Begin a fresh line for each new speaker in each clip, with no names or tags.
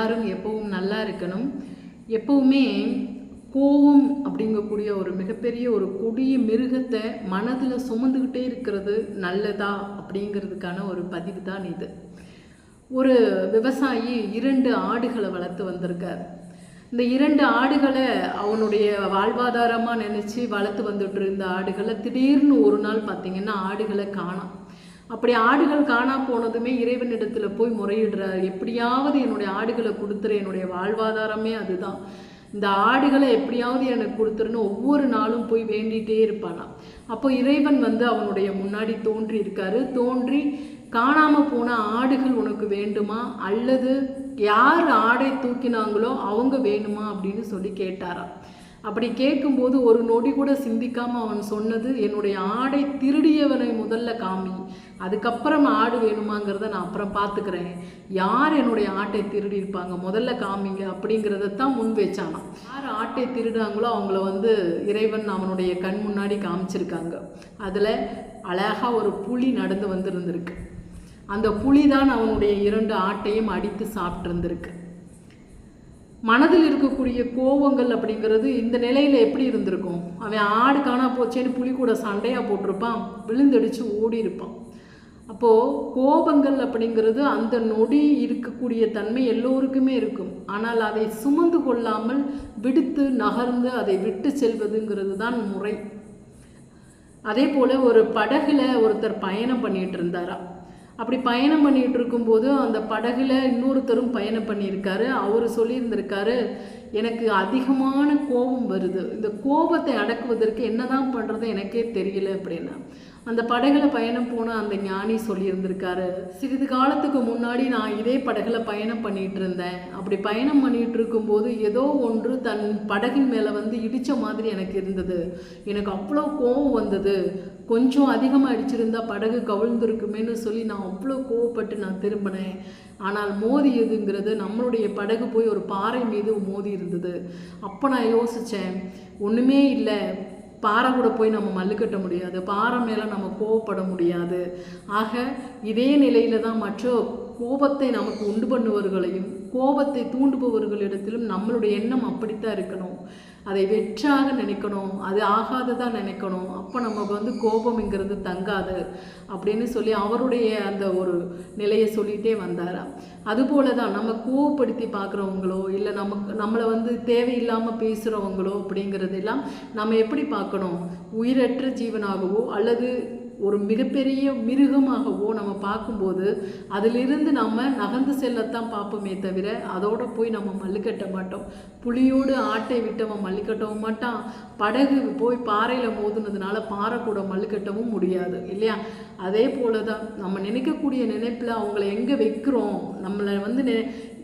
எல்லாரும் எப்பவும் நல்லா இருக்கணும். எப்பவுமே கோவம் அப்படிங்கக்கூடிய ஒரு மிகப்பெரிய ஒரு கொடிய மிருகத்தை மனதில் சுமந்துக்கிட்டே இருக்கிறது நல்லதா அப்படிங்கிறதுக்கான ஒரு பதிவு தான் இது. ஒரு விவசாயி இரண்டு ஆடுகளை வளர்த்து வந்திருக்கார். இந்த இரண்டு ஆடுகளை அவனுடைய வாழ்வாதாரமாக நினச்சி வளர்த்து வந்துட்டு இருந்த ஆடுகளை திடீர்னு ஒரு நாள் பார்த்திங்கன்னா ஆடுகளை காணோம். அப்படி ஆடுகள் காணா போனதுமே இறைவனிடத்தில் போய் முறையிடுறார். எப்படியாவது என்னுடைய ஆடுகளை கொடுத்துற என்னுடைய வாழ்வாதாரமே அதுதான். இந்த ஆடுகளை எப்படியாவது எனக்கு கொடுத்துருன்னு ஒவ்வொரு நாளும் போய் வேண்டிகிட்டே இருப்பானாம் அப்போ இறைவன் வந்து அவனுடைய முன்னாடி தோன்றி இருக்காரு. தோன்றி காணாம போன ஆடுகள் உனக்கு வேண்டுமா? அல்லது யார் ஆடை தூக்கினாங்களோ அவங்க வேணுமா? அப்படின்னு சொல்லி கேட்டாராம். அப்படி கேட்கும்போது ஒரு நொடி கூட சிந்திக்காமல் அவன் சொன்னது என்னுடைய ஆடை திருடியவனை முதல்ல காமி. அதுக்கப்புறம் ஆடு வேணுமாங்கிறத நான் அப்புறம் பார்த்துக்கிறேன் யார் என்னுடைய ஆட்டை திருடி இருப்பாங்க முதல்ல காமிங்க. அப்படிங்கிறத தான் முன் வச்சானான் யார் ஆட்டை திருடுறாங்களோ அவங்கள வந்து இறைவன் அவனுடைய கண் முன்னாடி காமிச்சிருக்காங்க. அதில் அழகாக ஒரு புலி நடந்து வந்திருந்திருக்கு. அந்த புலி தான் அவனுடைய இரண்டு ஆட்டையும் அடித்து சாப்பிட்ருந்துருக்கு மனதில் இருக்கக்கூடிய கோபங்கள் அப்படிங்கிறது இந்த நிலையில் எப்படி இருந்திருக்கும்? அவன் ஆடு காணா போச்சேன்னு புலி கூட சண்டையாக போட்டிருப்பான் விழுந்தடிச்சு ஓடி இருப்பான் அப்போது கோபங்கள் அப்படிங்கிறது அந்த நொடி இருக்கக்கூடிய தன்மை எல்லோருக்குமே இருக்கும். ஆனால் அதை சுமந்து கொள்ளாமல் விடுத்து நகர்ந்து அதை விட்டு செல்வதுங்கிறது தான் முறை. அதே போல் ஒரு படகுல ஒருத்தர் பயணம் பண்ணிகிட்டு இருந்தாராம் அப்படி பயணம் பண்ணிகிட்டு இருக்கும்போது அந்த படகுல இன்னொருத்தரும் பயணம் பண்ணியிருக்காரு. அவர் சொல்லியிருந்திருக்காரு எனக்கு அதிகமான கோபம் வருது. இந்த கோபத்தை அடக்குவதற்கு என்னதான் பண்ணுறது எனக்கே தெரியல அப்படின்னா. அந்த படகுல பயணம் போன அந்த ஞானி சொல்லியிருந்திருக்காரு சிறிது காலத்துக்கு முன்னாடி நான் இதே படகுல பயணம் பண்ணிட்டு இருந்தேன் அப்படி பயணம் பண்ணிட்டு இருக்கும்போது ஏதோ ஒன்று தன் படகின் மேலே வந்து இடித்த மாதிரி எனக்கு இருந்தது. எனக்கு அவ்வளோ கோபம் வந்தது. கொஞ்சம் அதிகமாக அடிச்சிருந்தா படகு கவிழ்ந்துருக்குமேன்னு சொல்லி நான் அவ்வளோ கோவப்பட்டு நான் திரும்பினேன். ஆனால் மோதியதுங்கிறது நம்மளுடைய படகு போய் ஒரு பாறை மீது மோதி இருந்தது. அப்போ நான் யோசித்தேன் ஒன்றுமே இல்லை. பாறை கூட போய் நம்ம மல்லு கட்ட முடியாது. பாறை மேலே நம்ம கோவப்பட முடியாது. ஆக இதே நிலையில் தான் மற்ற கோபத்தை நமக்கு உண்டு பண்ணுவர்களையும் கோபத்தை தூண்டுபவர்களிடத்திலும் நம்மளுடைய எண்ணம் அப்படித்தான் இருக்கணும். அதை வெற்றாக நினைக்கணும் அது ஆகாததாக நினைக்கணும். அப்போ நமக்கு வந்து கோபம்ங்கிறது தங்காது அப்படின்னு சொல்லி அவருடைய அந்த ஒரு நிலையை சொல்லிகிட்டே வந்தாராம் அதுபோல தான் நம்ம கோவப்படுத்தி பார்க்குறவங்களோ இல்லை நமக்கு நம்மளை வந்து தேவையில்லாமல் பேசுகிறவங்களோ அப்படிங்கிறதெல்லாம் நம்ம எப்படி பார்க்கணும்? உயிரற்ற ஜீவனாகவோ அல்லது ஒரு மிகப்பெரிய மிருகமாகவோ நம்ம பார்க்கும்போது அதிலிருந்து நம்ம நகர்ந்து செல்லத்தான் பார்ப்போமே தவிர அதோடு போய் நம்ம மல்லுக்கட்ட மாட்டோம். புலியோடு ஆட்டை விட்டவன் மல்லுக்கட்டவும் மாட்டான். படகு போய் பாறையில் மோதுனதுனால பாறை கூட மல்லுக்கட்டவும் முடியாது இல்லையா? அதே போல தான் நம்ம நினைக்கக்கூடிய நினைப்பில் அவங்கள எங்கே வைக்கிறோம்? நம்மளை வந்து நெ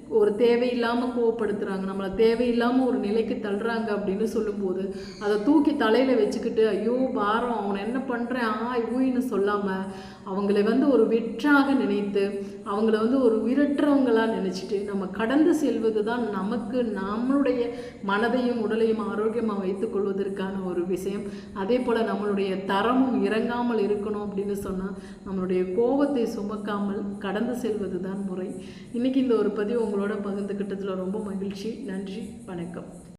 ஒரு தேவையில்லாமல் கோவப்படுத்துகிறாங்க நம்மளை தேவையில்லாமல் ஒரு நிலைக்கு தள்ளுறாங்க அப்படின்னு சொல்லும்போது அதை தூக்கி தலையில் வச்சுக்கிட்டு ஐயோ பாரம் அவனை என்ன பண்ணுறேன் ஆ ஊயின்னு சொல்லாமல் அவங்கள வந்து ஒரு வெற்றாக நினைத்து அவங்கள வந்து ஒரு உயிரற்றவங்களாக நினச்சிட்டு நம்ம கடந்து செல்வது தான் நமக்கு நம்மளுடைய மனதையும் உடலையும் ஆரோக்கியமாக வைத்துக்கொள்வதற்கான ஒரு விஷயம். அதே போல் நம்மளுடைய தரமும் இறங்காமல் இருக்கணும் அப்படின்னு சொன்னால் நம்மளுடைய கோபத்தை சுமக்காமல் கடந்து செல்வது தான் முறை. இன்றைக்கி இந்த ஒரு பதிவு உங்களோட பகிர்ந்துக்கிட்டதில் ரொம்ப மகிழ்ச்சி. நன்றி. வணக்கம்.